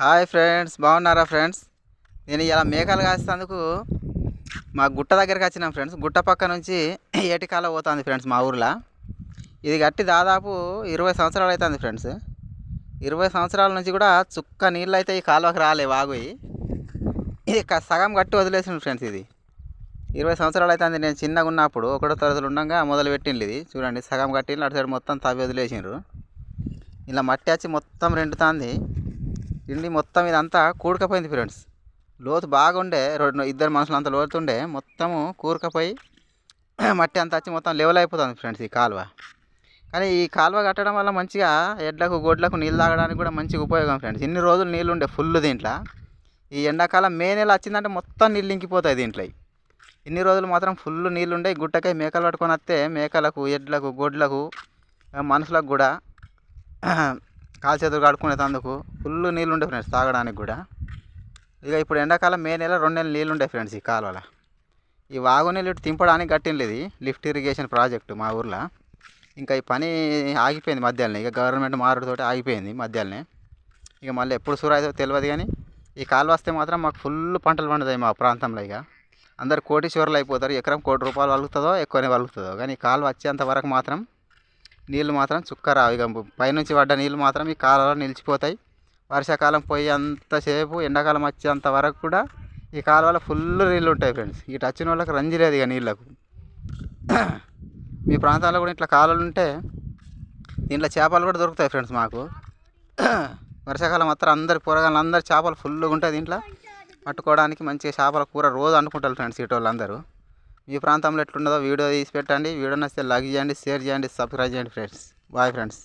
Hi friends బాగున్నారా friends? నేను ఇలా మేకలు కాసేందుకు మా గుట్ట దగ్గరికి వచ్చినాం ఫ్రెండ్స్. గుట్ట పక్క నుంచి ఏటికాల పోతుంది ఫ్రెండ్స్ మా ఊర్లో. ఇది కట్టి దాదాపు ఇరవై సంవత్సరాలు అవుతుంది ఫ్రెండ్స్. ఇరవై సంవత్సరాల నుంచి కూడా చుక్క నీళ్ళు అయితే ఈ కాలువకి రాలే వాగుయి. ఇది క- సగం కట్టి వదిలేసిండు ఫ్రెండ్స్ ఇది. ఇరవై సంవత్సరాలు అవుతుంది నేను చిన్నగా ఉన్నప్పుడు ఒకటో తరగతులు ఉండగా మొదలు పెట్టింది ఇది. చూడండి సగం కట్టిండు అటు సైడ్ మొత్తం తవ్వి వదిలేసిండ్రు. ఇలా మట్టి వచ్చి మొత్తం రెండుతుంది. ఇండి మొత్తం ఇదంతా కూడకపోయింది ఫ్రెండ్స్ లోతు బాగుండే రెండు ఇద్దరు మనుషులు అంత లోతుండే మొత్తము కూరకపోయి మట్టి అంతా వచ్చి మొత్తం లెవెల్ అయిపోతుంది ఫ్రెండ్స్ ఈ కాలువ. కానీ ఈ కాలువ కట్టడం వల్ల మంచిగా ఎడ్లకు గొడ్లకు నీళ్ళు తాగడానికి కూడా మంచిగా ఉపయోగం ఫ్రెండ్స్ ఇన్ని రోజులు నీళ్ళు ఉండే ఫుల్ దీంట్లో. ఈ ఎండాకాలం మే నెల వచ్చిందంటే మొత్తం నీళ్ళు ఇంకిపోతాయి దీంట్లో. ఇన్ని రోజులు మాత్రం ఫుల్ నీళ్ళు ఉండే గుట్టకై మేకలు పట్టుకొని వస్తే మేకలకు ఎడ్లకు గొడ్లకు మనుషులకు కూడా కాలు చేతులు కడుక్కునేటందుకు ఫుల్ నీళ్ళు ఉండే ఫ్రెండ్స్ తాగడానికి కూడా. ఇక ఇప్పుడు ఎండాకాలం మే నెల రెండు నెలలు నీళ్ళు ఉండే ఫ్రెండ్స్ ఈ కాలువలో. ఈ వాగు నీళ్ళు ఇటు తింపడానికి కట్టింది లిఫ్ట్ ఇరిగేషన్ ప్రాజెక్టు మా ఊర్లో. ఇంకా ఈ పని ఆగిపోయింది మధ్యాహ్నం. ఇక గవర్నమెంట్ మారుడుతోటి ఆగిపోయింది మధ్యాహ్నం ఇక మళ్ళీ ఎప్పుడు సురా అవుతుందో తెలియదు కానీ ఈ కాలువ వస్తే మాత్రం మాకు ఫుల్ పంటలు పండుతాయి మా ప్రాంతంలో ఇక. అందరు కోటీశ్వరులు అయిపోతారు. ఎకరం కోటి రూపాయలు వలుగుతుందో ఎక్కువనే వలుగుతుందో కానీ ఈ కాలువ వచ్చేంత వరకు మాత్రం నీళ్ళు మాత్రం చుక్క రావు. ఇక పైనుంచి పడ్డ నీళ్ళు మాత్రం ఈ కాలువలో నిలిచిపోతాయి. వర్షాకాలం పోయి అంతసేపు ఎండాకాలం వచ్చేంత వరకు కూడా ఈ కాలువలో ఫుల్ నీళ్ళు ఉంటాయి ఫ్రెండ్స్. ఇటు వచ్చిన వాళ్ళకి రంజి లేదు ఇక నీళ్ళకు. మీ ప్రాంతాల్లో కూడా ఇట్లా కాలువలు ఉంటే దీంట్లో చేపలు కూడా దొరుకుతాయి ఫ్రెండ్స్ మాకు. వర్షాకాలం మాత్రం అందరి కూరగాయలు అందరు చేపలు ఫుల్గా ఉంటాయి దీంట్లో. పట్టుకోవడానికి మంచిగా చేపల కూర రోజు అనుకుంటారు ఫ్రెండ్స్ ఇటు వాళ్ళందరూ. మీ ప్రాంతంలో ఎట్లుండదో వీడియో తీసి పెట్టండి. వీడియో నచ్చితే లైక్ చేయండి షేర్ చేయండి సబ్స్క్రైబ్ చేయండి ఫ్రెండ్స్. Bye friends.